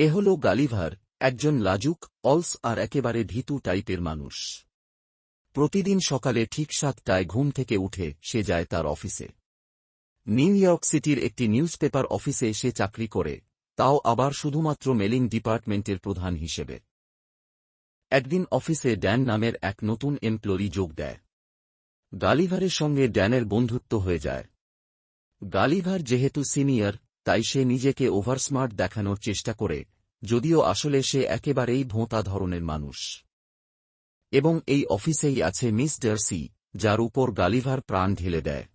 এ হল গালিভার, একজন লাজুক, অলস আর একেবারে ভীতু টাইপের মানুষ। প্রতিদিন সকালে ঠিক সাতটায় ঘুম থেকে উঠে সে যায় তার অফিসে। নিউ ইয়র্ক সিটির একটি নিউজপেপার অফিসে সে চাকরি করে, তাও আবার শুধুমাত্র মেলিং ডিপার্টমেন্টের প্রধান হিসেবে। একদিন অফিসে ড্যান নামের এক নতুন এমপ্লয়ি যোগ দেয়। গালিভারের সঙ্গে ড্যানের বন্ধুত্ব হয়ে যায়। গালিভার যেহেতু সিনিয়র তাই সে নিজেকে ওভারস্মার্ট দেখানোর চেষ্টা করে, যদিও আসলে সে একেবারেই ভোঁতা ধরনের মানুষ। এবং এই অফিসেই আছে মিস ডার্সি, যার উপর গালিভার প্রাণ ঢেলে দেয়।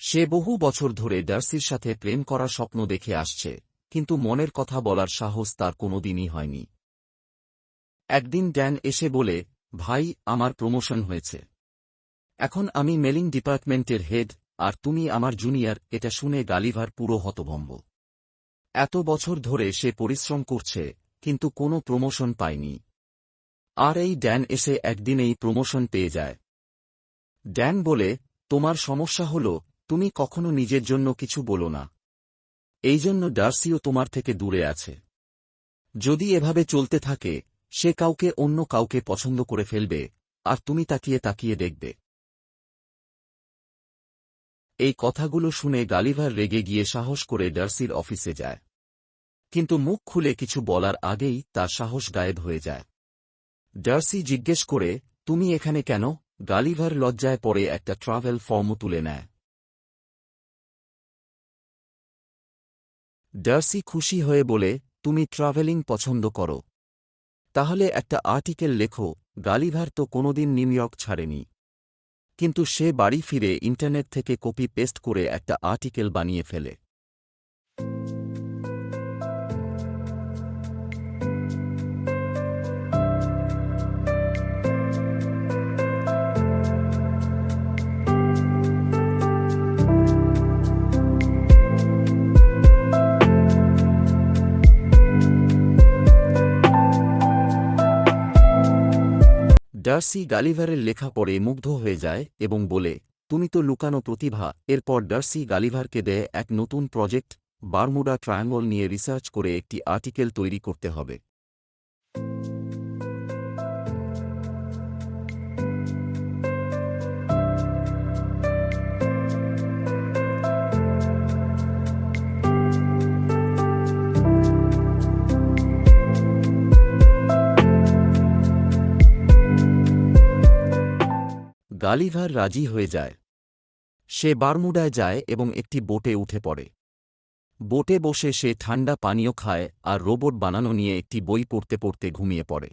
সে বহু বছর ধরে ডার্সির সাথে প্রেম করা স্বপ্ন দেখে আসছে, কিন্তু মনের কথা বলার সাহস তার কোনোদিনই হয়নি। একদিন ড্যান এসে বলে, ভাই, আমার প্রমোশন হয়েছে। এখন আমি মেলিং ডিপার্টমেন্টের হেড আর তুমি আমার জুনিয়র, এটা শুনে গালিভার পুরো হতভম্ব। এত বছর ধরে সে পরিশ্রম করছে, কিন্তু কোনো প্রমোশন পায়নি। আর এই ড্যান এসে একদিনেই প্রমোশন পেয়ে যায়। ড্যান বলে, তোমার সমস্যা হল, তুমি কখনো নিজের জন্য কিছু বলো না। এই জন্য ডার্সিও তোমার থেকে দূরে আছে। যদি এভাবে চলতে থাকে, সে কাউকে অন্য কাউকে পছন্দ করে ফেলবে, আর তুমি তাকিয়ে তাকিয়ে দেখবে। এই কথাগুলো শুনে গালিভার রেগে গিয়ে সাহস করে ডার্সির অফিসে যায়। কিন্তু মুখ খুলে কিছু বলার আগেই তার সাহস গায়েব হয়ে যায়। ডার্সি জিজ্ঞেস করে, তুমি এখানে কেন? গালিভার লজ্জায় পরে একটা ট্রাভেল ফর্মও তুলে নেয়। ডার্সি খুশি হয়ে বলে, তুমি ট্রাভেলিং পছন্দ করো। তাহলে একটা আর্টিকেল লেখো, গালিভার তো কোনোদিন নিউ ইয়র্ক ছাড়েনি। কিন্তু সে বাড়ি ফিরে ইন্টারনেট থেকে কপি পেস্ট করে একটা আর্টিকেল বানিয়ে ফেলে। ডার্সি গালিভারের লেখা পড়ে মুগ্ধ হয়ে যায় এবং বলে, তুমি তো লুকানো প্রতিভা। এরপর ডার্সি গালিভারকে দেয় এক নতুন প্রজেক্ট, বারমুডা ট্রায়াঙ্গল নিয়ে রিসার্চ করে একটি আর্টিকেল তৈরি করতে হবে। গালিভার রাজি হয়ে যায়। সে বারমুডায় যায় এবং একটি বোটে উঠে পড়ে। বোটে বসে সে ঠান্ডা পানীয় খায় আর রোবট বানানো নিয়ে একটি বই পড়তে পড়তে ঘুমিয়ে পড়ে।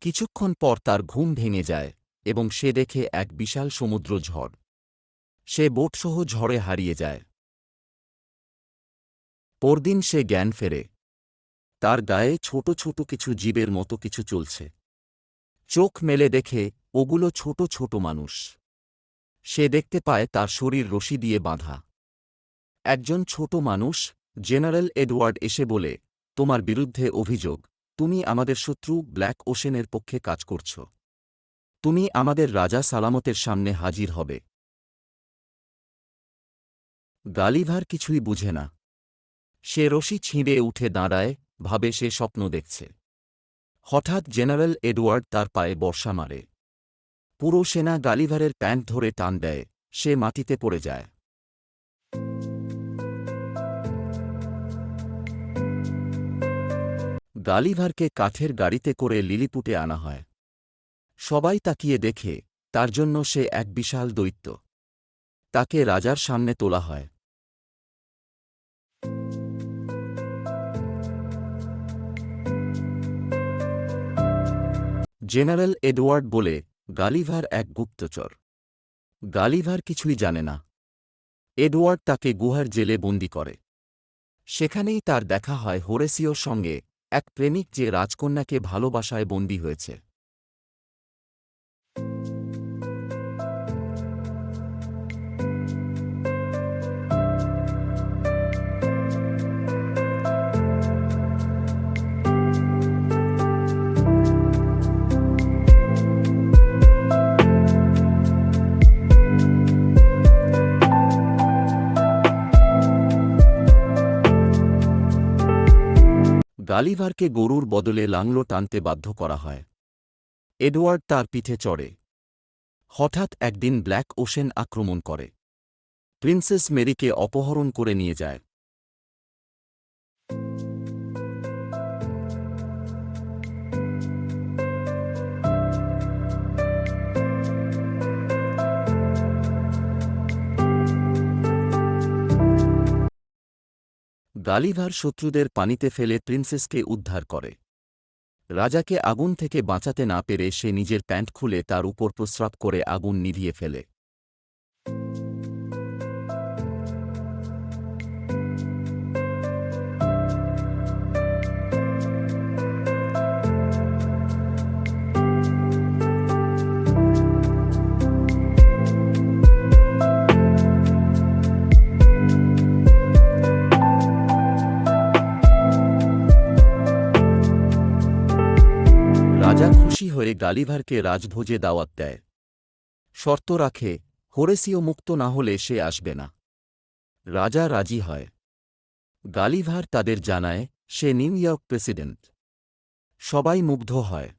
কিছুক্ষণ পর তার ঘুম ভেঙে যায় এবং সে দেখে এক বিশাল সমুদ্র ঝড়। সে বোটসহ ঝড়ে হারিয়ে যায়। পরদিন সে জ্ঞান ফেরে। তার গায়ে ছোট ছোট কিছু জীবের মতো কিছু চলছে। চোখ মেলে দেখে ওগুলো ছোট ছোট মানুষ। সে দেখতে পায় তার শরীর রশি দিয়ে বাঁধা। একজন ছোট মানুষ, জেনারেল এডওয়ার্ড এসে বলে, তোমার বিরুদ্ধে অভিযোগ। তুমি আমাদের শত্রু ব্ল্যাক ওশেনের পক্ষে কাজ করছ। তুমি আমাদের রাজা সালামতের সামনে হাজির হবে। গালিভার কিছুই বুঝে না। সে রশি ছিঁড়ে উঠে দাঁড়ায়, ভাবে সে স্বপ্ন দেখছে। হঠাৎ জেনারেল এডওয়ার্ড তার পায়ে বর্ষা মারে। পুরো সেনা গালিভারের প্যান্ট ধরে টান দেয়, সে মাটিতে পড়ে যায়। গালিভারকে কাঠের গাড়িতে করে লিলিপুটে আনা হয়। সবাই তাকিয়ে দেখে, তার জন্য সে এক বিশাল দৈত্য। তাকে রাজার সামনে তোলা হয়। জেনারেল এডওয়ার্ড বলে গালিভার এক গুপ্তচর। গালিভার কিছুই জানে না। এডওয়ার্ড তাকে গুহার জেলে বন্দি করে। সেখানেই তার দেখা হয় হোরেসিওর সঙ্গে এক প্রেমিক যে রাজকন্যাকে ভালোবাসায় বন্দী হয়েছে। গালিভারকে গরুর বদলে লাংলো টানতে বাধ্য করা হয়। এডওয়ার্ড তার পিঠে চড়ে। হঠাৎ একদিন ব্ল্যাক ওশেন আক্রমণ করে। প্রিন্সেস মেরিকে অপহরণ করে নিয়ে যায়। গালিভার শত্রুদের পানিতে ফেলে প্রিন্সেসকে উদ্ধার করে। রাজাকে আগুন থেকে বাঁচাতে না পেরে সে নিজের প্যান্ট খুলে তার উপর প্রস্রাব করে আগুন নিভিয়ে ফেলে। হয়ে গালিভারকে রাজভোজে দাওয়াত দেয়। শর্ত রাখে হোরেসিও মুক্ত না হলে সে আসবে না। রাজা রাজি হয়। গালিভার তাদের জানায়, সে নিউ ইয়র্ক প্রেসিডেন্ট। সবাই মুগ্ধ হয়।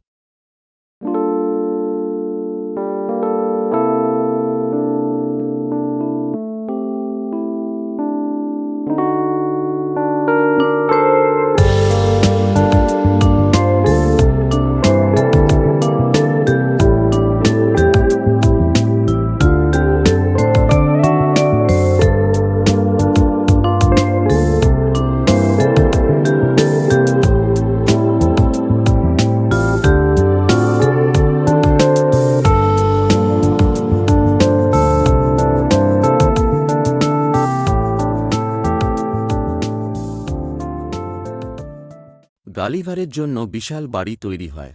গালিভারের জন্য বিশাল বাড়ি তৈরি হয়।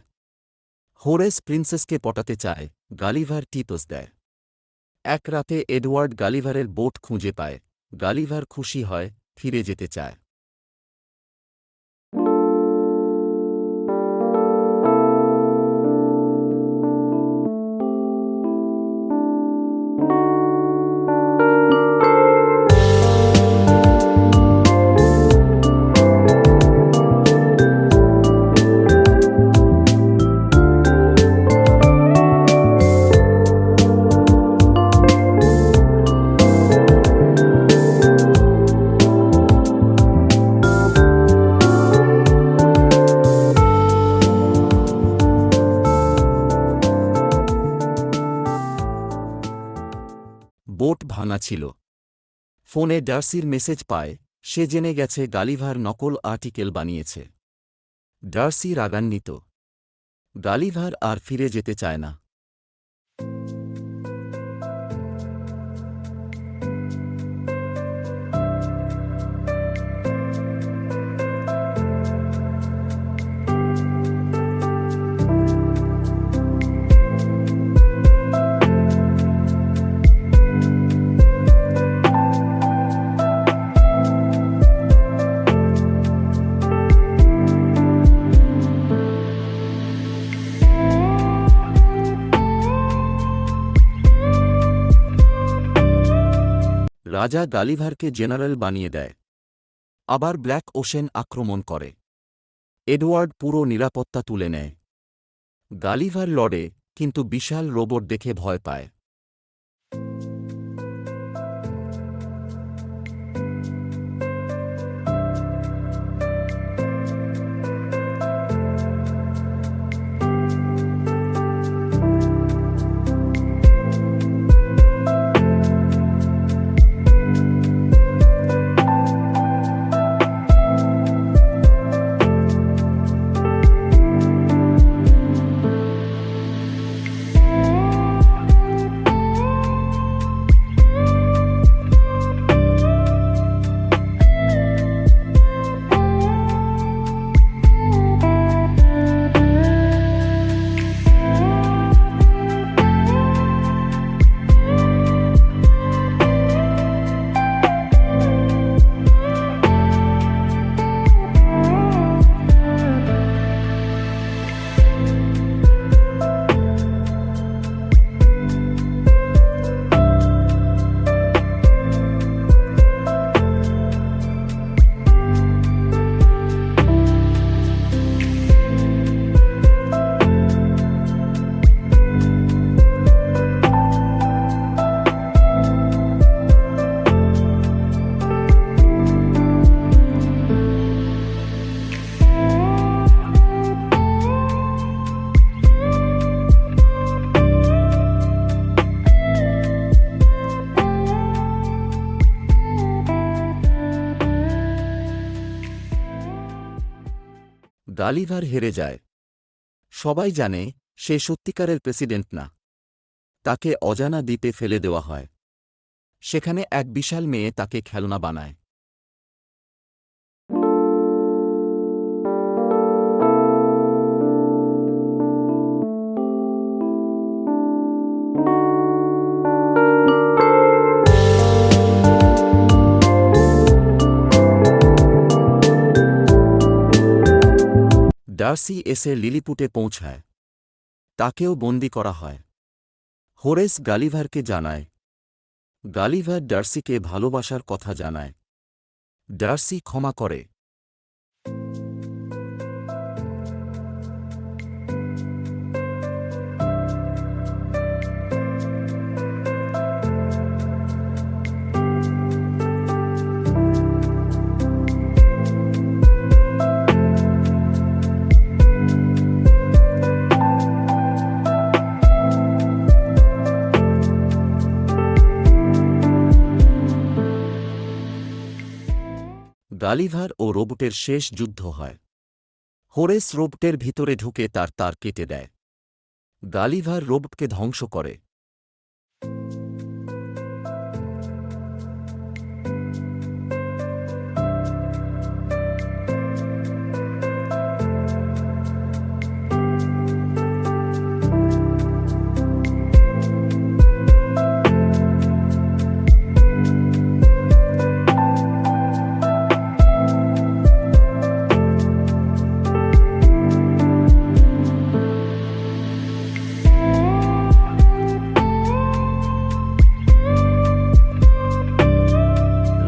হোরেস প্রিন্সেসকে পটাতে চায়, গালিভার টিপস দেয়। এক রাতে এডওয়ার্ড গালিভারের বোট খুঁজে পায়, গালিভার খুশি হয়, ফিরে যেতে চায়। ভাঙা ছিল। ফোনে ডার্সির মেসেজ পায়, সে জেনে গেছে গালিভার নকল আর্টিকেল বানিয়েছে। ডার্সি রাগান্বিত। গালিভার আর ফিরে যেতে চায় না। রাজা গালিভারকে জেনারেল বানিয়ে দেয়। আবার ব্ল্যাক ওশেন আক্রমণ করে। এডওয়ার্ড পুরো নিরাপত্তা তুলে নেয়। গালিভার লড়ে, কিন্তু বিশাল রোবট দেখে ভয় পায়। গালিভার হেরে যায়। সবাই জানে সে সত্যিকারের প্রেসিডেন্ট না। তাকে অজানা দ্বীপে ফেলে দেওয়া হয়। সেখানে এক বিশাল মেয়ে তাকে খেলনা বানায়। ডার্সি এসে লিলিপুটে পৌঁছায়। তাকেও বন্দি করা হয়। হোরেস গালিভারকে জানায়। গালিভার ডার্সিকে ভালোবাসার কথা জানায়। ডার্সি ক্ষমা করে। গালিভার ও রোবটের শেষ যুদ্ধ হয়। হোরেস রোবটের ভিতরে ঢুকে তার তার কেটে দেয়। গালিভার রোবটকে ধ্বংস করে।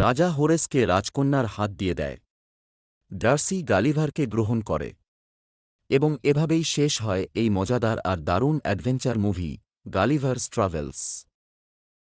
রাজা হোরেসকে রাজকন্যার হাত দিয়ে দেয়। ডার্সি গালিভারকে গ্রহণ করে। এবং এভাবেই শেষ হয় এই মজাদার আর দারুণ অ্যাডভেঞ্চার মুভি গালিভার্স ট্রাভেলস